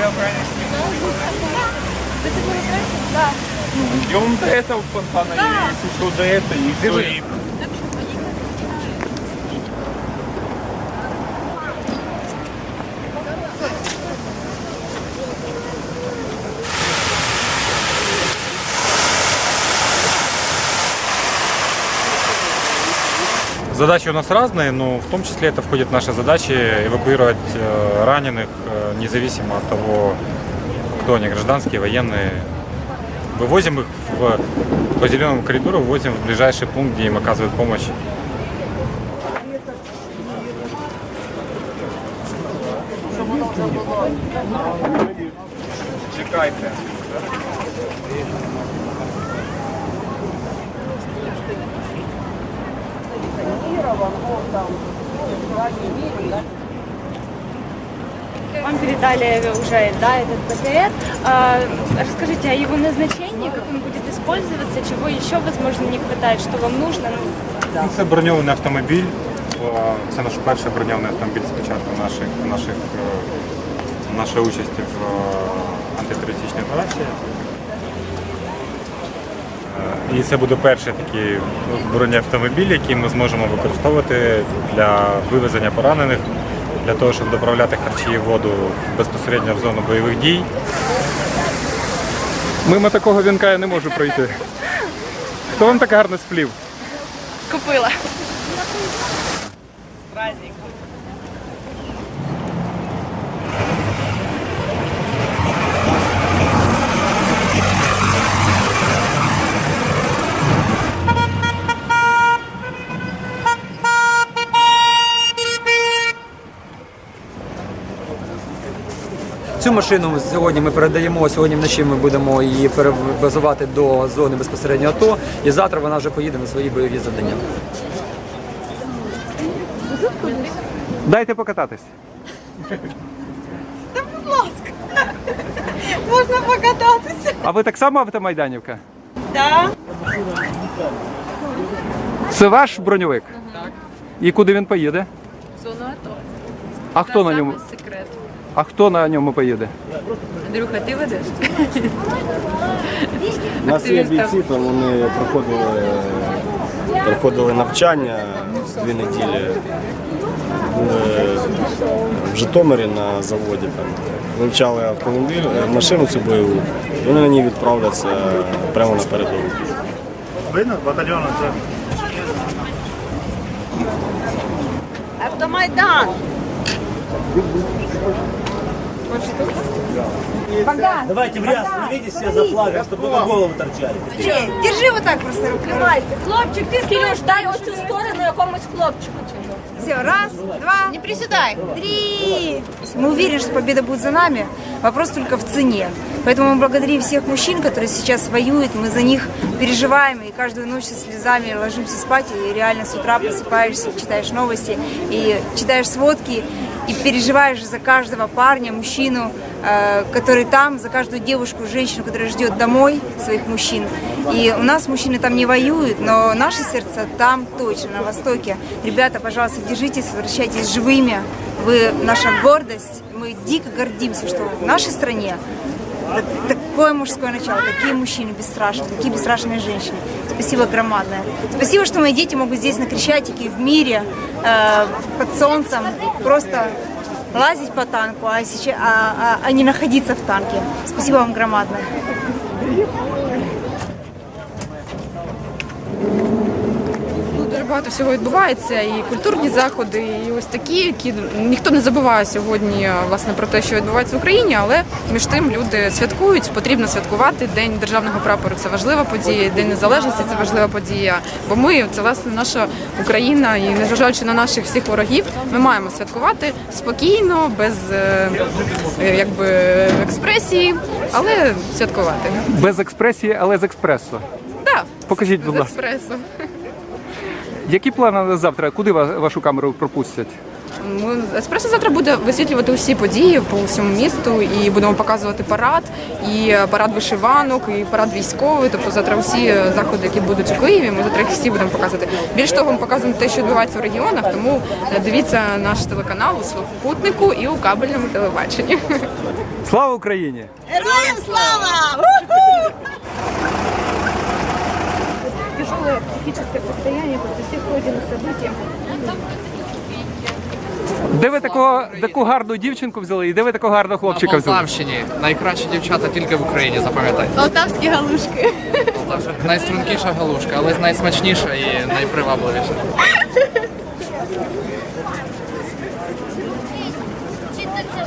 До цього. И он до этого фонтана, или еще до этого, и и Задачи у нас разные, но в том числе это входит в наши задачи эвакуировать э, раненых, э, независимо от того, кто они, гражданские, военные. Вывозим их в, по зеленому коридору, вывозим в ближайший пункт, где им оказывают помощь. Чекайте. Вам передали уже, да, этот БТР. А, расскажите о его назначении, как он будет использоваться, чего еще, возможно, не хватает, что вам нужно. Ну, Ну, Це броньований автомобіль. Е, Це наш перший броньований автомобіль з початку наших, наших, е, нашої участі в е, антитерористичній операції. І це буде перший такий бронеавтомобіль, який ми зможемо використовувати для вивезення поранених, для того, щоб доправляти харчі і воду безпосередньо в зону бойових дій. Мимо такого вінка я не можу пройти. Хто вам так гарно сплів? купила. Цю машину сьогодні ми передаємо. Сьогодні вночі ми будемо її перевезувати до зони безпосередньо АТО. І завтра вона вже поїде на свої бойові завдання. Дайте покататись. Можна покататися. А ви так само автомайданівка? Так. Це ваш броньовик? Так. І куди він поїде? Зону АТО. А хто на ньому? А хто на ньому поїде? Андрюха, ти ведеш? У нас є бійці, там вони проходили, проходили навчання дві неділі. Були в Житомирі на заводі. Там, вивчали автомобіль, е, машину цю бойову. І вони на ній відправляться прямо на передову. Видно? Батальон це. Автомайдан. Давайте в ряд, становитесь все за флагом, чтобы только головы торчали. Держи вот так просто руки. Хлопчик, ти Кирюш, дай оцю сторону якомусь хлопчику. Все, раз, два. Не приседай. Три. Мы уверены, что победа будет за нами. Вопрос только в цене. Поэтому мы благодарим всех мужчин, которые сейчас воюют. Мы за них переживаем. И каждую ночь со слезами ложимся спать. И реально с утра просыпаешься, читаешь новости и читаешь сводки. И переживаешь за каждого парня, мужчину, э, который там, за каждую девушку, женщину, которая ждет домой своих мужчин. И у нас мужчины там не воюют, но наши сердца там точно, на Востоке. Ребята, пожалуйста, держитесь, возвращайтесь живыми. Вы наша гордость. Мы дико гордимся, что в нашей стране так- такое мужское начало, такие мужчины бесстрашные, такие бесстрашные женщины. Спасибо громадное. Спасибо, что мои дети могут здесь на Крещатике, в мире, э, под солнцем, просто лазить по танку, а, сейчас, а, а- а не находиться в танке. Спасибо вам громадное. Багато всього відбувається, і культурні заходи, і ось такі, які ніхто не забуває сьогодні е, власне про те, що відбувається в Україні, але між тим люди святкують, потрібно святкувати. День державного прапору це важлива подія, День Незалежності це важлива подія. Бо ми це власне наша Україна, і незважаючи на наших всіх ворогів, ми маємо святкувати спокійно, без е, е, якби експресії, але святкувати. Без експресії, але з експресо. Так, Покажіть, будь з ласка. Які плани на завтра? Куди вашу камеру пропустять? Еспресо завтра буде висвітлювати усі події по всьому місту і будемо показувати парад, і парад вишиванок, і парад військовий. Тобто завтра усі заходи, які будуть у Києві, ми завтра їх всі будемо показувати. Більш того, ми показуємо те, що відбувається в регіонах, тому дивіться наш телеканал у супутнику і у кабельному телебаченні. Слава Україні! Героям слава! Де ви такого, таку гарну дівчинку взяли і де ви такого гарного хлопчика На взяли? Найкращі дівчата тільки в Україні, запам'ятайте. Полтавські галушки. Полтавщина найстрункіша галушка, але найсмачніша і найпривабливіша. Чи так це